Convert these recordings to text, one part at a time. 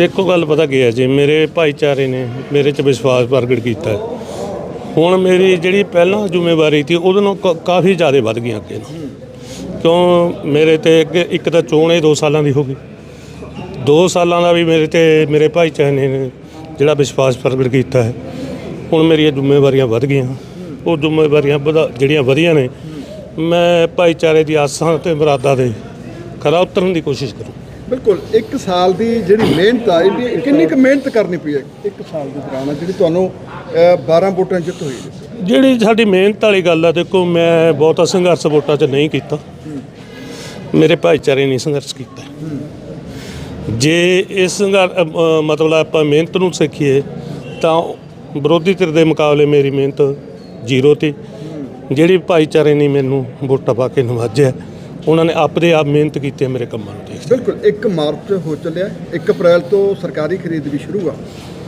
ਦੇਖੋ ਗੱਲ ਪਤਾ ਕੀ ਹੈ ਜੀ, ਮੇਰੇ ਭਾਈਚਾਰੇ ਨੇ ਮੇਰੇ 'ਚ ਵਿਸ਼ਵਾਸ ਪ੍ਰਗਟ ਕੀਤਾ ਹੈ। ਹੁਣ ਮੇਰੀ ਜਿਹੜੀ ਪਹਿਲਾਂ ਜ਼ਿੰਮੇਵਾਰੀ ਸੀ, ਉਹਦੇ ਨਾਲੋਂ ਕ- ਕਾਫੀ ਜ਼ਿਆਦਾ ਵੱਧ ਗਈਆਂ ਅੱਗੇ ਨੂੰ ਕਿਉਂ? ਮੇਰੇ ਤੇ ਅੱਗੇ ਇੱਕ ਤਾਂ ਚੋਣ ਇਹ 2 ਸਾਲਾਂ ਦੀ ਹੋ ਗਈ। 2 ਸਾਲਾਂ ਦਾ ਵੀ ਮੇਰੇ ਤੇ, ਮੇਰੇ ਭਾਈਚਾਰੇ ਨੇ ਜਿਹੜਾ ਵਿਸ਼ਵਾਸ ਪ੍ਰਗਟ ਕੀਤਾ ਹੈ। ਹੁਣ ਮੇਰੀਆਂ ਜ਼ਿੰਮੇਵਾਰੀਆਂ ਵੱਧ ਗਈਆਂ। ਉਹ ਜ਼ਿੰਮੇਵਾਰੀਆਂ ਵਧਾ- ਜਿਹੜੀਆਂ ਵਧੀਆਂ ਨੇ, ਮੈਂ ਭਾਈਚਾਰੇ ਦੀ ਆਸਾਂ ਤੇ ਮੁਰਾਦਾਂ ਦੇ ਖਰਾ ਉਤਰਨ ਦੀ ਕੋਸ਼ਿਸ਼ ਕਰੂੰ ਬਿਲਕੁਲ 1 ਸਾਲ ਦੀ ਜਿਹੜੀ ਮਿਹਨਤ ਆ ਇਹਦੀ ਕਿੰਨੀ ਕੁ ਮਿਹਨਤ ਕਰਨੀ ਪਈ ਹੈ? 1 ਸਾਲ ਦੇ ਦੌਰਾਨ ਜਿਹੜੀ ਤੁਹਾਨੂੰ 12 ਵੋਟਾਂ ਜਿੱਤ ਹੋਈ ਜਿਹੜੀ ਸਾਡੀ ਮਿਹਨਤ ਵਾਲੀ ਗੱਲ ਆ ਦੇਖੋ ਮੈਂ ਬਹੁਤਾ ਸੰਘਰਸ਼ ਵੋਟਾਂ 'ਚ ਨਹੀਂ ਕੀਤਾ। ਮੇਰੇ ਭਾਈਚਾਰੇ ਨੇ ਸੰਘਰਸ਼ ਕੀਤਾ। ਜੇ ਇਸ ਸੰਘਰ- ਅ, ਮਤਲਬ ਆਪਾਂ ਮਿਹਨਤ ਨੂੰ ਸਿੱਖੀਏ ਤਾਂ ਵਿਰੋਧੀ ਧਿਰ ਦੇ ਮੁਕਾਬਲੇ ਮੇਰੀ ਮਿਹਨਤ ਜ਼ੀਰੋ ਤੇ। ਜਿਹੜੀ ਭਾਈਚਾਰੇ ਨੇ ਮੈਨੂੰ ਵੋਟਾਂ ਪਾ ਕੇ ਨਵਾਜਿਆ ਉਹਨਾਂ ਨੇ ਆਪਦੇ ਆਪ ਮਿਹਨਤ ਕੀਤੀ ਹੈ ਮੇਰੇ ਕੰਮਾਂ ਨੂੰ ਦੇਖ ਬਿਲਕੁਲ 1 ਮਾਰਚ ਹੋ ਚੱਲਿਆ 1 ਅਪ੍ਰੈਲ ਤੋਂ ਸਰਕਾਰੀ ਖਰੀਦ ਵੀ ਸ਼ੁਰੂ ਆ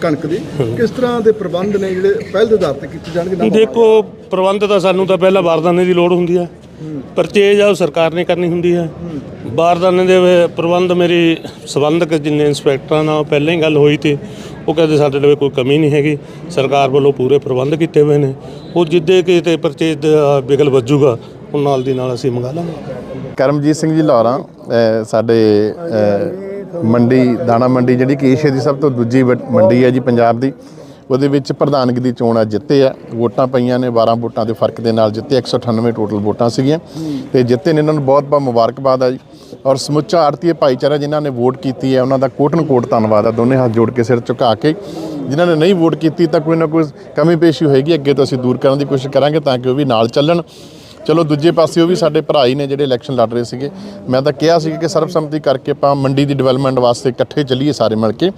ਕਣਕ ਦੀ। ਕਿਸ ਤਰ੍ਹਾਂ ਦੇ ਪ੍ਰਬੰਧ ਨੇ ਜਿਹੜੇ ਪਹਿਲ ਦੇ ਆਧਾਰ ਤੇ ਕੀਤੇ ਜਾਣਗੇ? ਨਾ ਦੇਖੋ ਪ੍ਰਬੰਧ ਤਾਂ ਸਾਨੂੰ ਤਾਂ ਪਹਿਲਾਂ ਬਾਰਦਾਨੇ ਦੀ ਲੋੜ ਹੁੰਦੀ ਹੈ। ਪਰਚੇਜ ਆ ਉਹ ਸਰਕਾਰ ਨੇ ਕਰਨੀ ਹੁੰਦੀ ਹੈ। ਬਾਰਦਾਨੇ ਦੇ ਪ੍ਰਬੰਧ ਮੇਰੀ ਸੰਬੰਧਕ ਜਿੰਨੇ ਇੰਸਪੈਕਟਰਾਂ ਨਾਲ ਪਹਿਲਾਂ ਹੀ ਗੱਲ ਹੋਈ ਤੇ ਉਹ ਕਹਿੰਦੇ ਸਾਡੇ ਲਈ ਕੋਈ ਕਮੀ ਨਹੀਂ ਹੈਗੀ। ਸਰਕਾਰ ਵੱਲੋਂ ਪੂਰੇ ਪ੍ਰਬੰਧ ਕੀਤੇ ਹੋਏ ਨੇ। ਉਹ ਜਿੱਦੇ ਕਿਤੇ ਪਰਚੇਜ ਬਿਗਲ ਵੱਜੂਗਾ ਉਹ ਨਾਲ ਦੀ ਨਾਲ ਅਸੀਂ ਮੰਗਾ ਲਾਂਗੇ। ਕਰਮਜੀਤ ਸਿੰਘ ਜੀ ਲਾਹੌਰਾਂ ਸਾਡੇ ਮੰਡੀ, ਦਾਣਾ ਮੰਡੀ ਜਿਹੜੀ ਕਿ ਏਸ਼ੀਆ ਦੀ ਸਭ ਤੋਂ ਦੂਜੀ ਵੱਡ- ਮੰਡੀ ਹੈ ਜੀ ਪੰਜਾਬ ਦੀ, ਉਹਦੇ ਵਿੱਚ ਪ੍ਰਧਾਨਗੀ ਦੀ ਚੋਣ ਆ ਜਿੱਤੇ ਆ। ਵੋਟਾਂ ਪਈਆਂ ਨੇ 12 ਵੋਟਾਂ ਦੇ ਫ਼ਰਕ ਦੇ ਨਾਲ ਜਿੱਤੇ 198 ਟੋਟਲ ਵੋਟਾਂ ਸੀਗੀਆਂ। ਤੇ ਜਿੱਤੇ ਨੇ ਇਹਨਾਂ ਨੂੰ ਬਹੁਤ ਬਹੁਤ ਮੁਬਾਰਕਬਾਦ ਆ ਜੀ। ਔਰ ਸਮੁੱਚਾ ਆੜਤੀਏ ਭਾਈਚਾਰਾ ਜਿਨ੍ਹਾਂ ਨੇ ਵੋਟ ਕੀਤੀ ਹੈ, ਉਹਨਾਂ ਦਾ ਕੋਟਨ ਕੋਟ ਧੰਨਵਾਦ ਆ, ਦੋਨੇ ਹੱਥ ਜੋੜ ਕੇ ਸਿਰ ਝੁਕਾ ਕੇ। ਜਿਨ੍ਹਾਂ ਨੇ ਨਹੀਂ ਵੋਟ ਕੀਤੀ ਤਾਂ ਕੋਈ ਨਾ ਕੋਈ ਕਮੀ ਪੇਸ਼ੀ ਹੋਏਗੀ, ਅੱਗੇ ਤੋਂ ਅਸੀਂ ਦੂਰ ਕਰਨ ਦੀ ਕੋਸ਼ਿਸ਼ ਕਰਾਂਗੇ ਤਾਂ ਕਿ ਉਹ ਵੀ ਨਾਲ ਚੱਲਣ। ਚਲੋ ਦੂਜੇ ਪਾਸੇ ਉਹ ਵੀ ਸਾਡੇ ਭਰਾ ਹੀ ਨੇ ਜਿਹੜੇ ਇਲੈਕਸ਼ਨ ਲੜ ਰਹੇ ਸੀਗੇ। ਮੈਂ ਤਾਂ ਕਿਹਾ ਸੀ ਕਿ ਸਰਬਸੰਮਤੀ ਕਰਕੇ ਆਪਾਂ ਮੰਡੀ ਦੀ ਡਿਵੈਲਪਮੈਂਟ ਵਾਸਤੇ ਇਕੱਠੇ ਚੱਲੀਏ ਸਾਰੇ ਮਿਲ ਕੇ।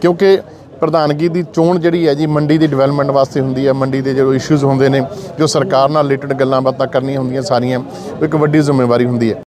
ਕਿਉਂਕਿ ਪ੍ਰਧਾਨਗੀ ਦੀ ਚੋਣ ਜਿਹੜੀ ਹੈ ਜੀ, ਮੰਡੀ ਦੀ ਡਿਵੈਲਪਮੈਂਟ ਵਾਸਤੇ ਹੁੰਦੀ ਹੈ। ਮੰਡੀ ਦੇ ਜੋ ਇਸ਼ੂਜ਼ ਹੁੰਦੇ ਨੇ, ਜੋ ਸਰਕਾਰ ਨਾਲ ਰਿਲੇਟਡ ਗੱਲਾਂ ਬਾਤਾਂ ਕਰਨੀਆਂ ਹੁੰਦੀਆਂ ਸਾਰੀਆਂ, ਉਹ ਇੱਕ ਵੱਡੀ ਜ਼ਿੰਮੇਵਾਰੀ ਹੁੰਦੀ ਹੈ।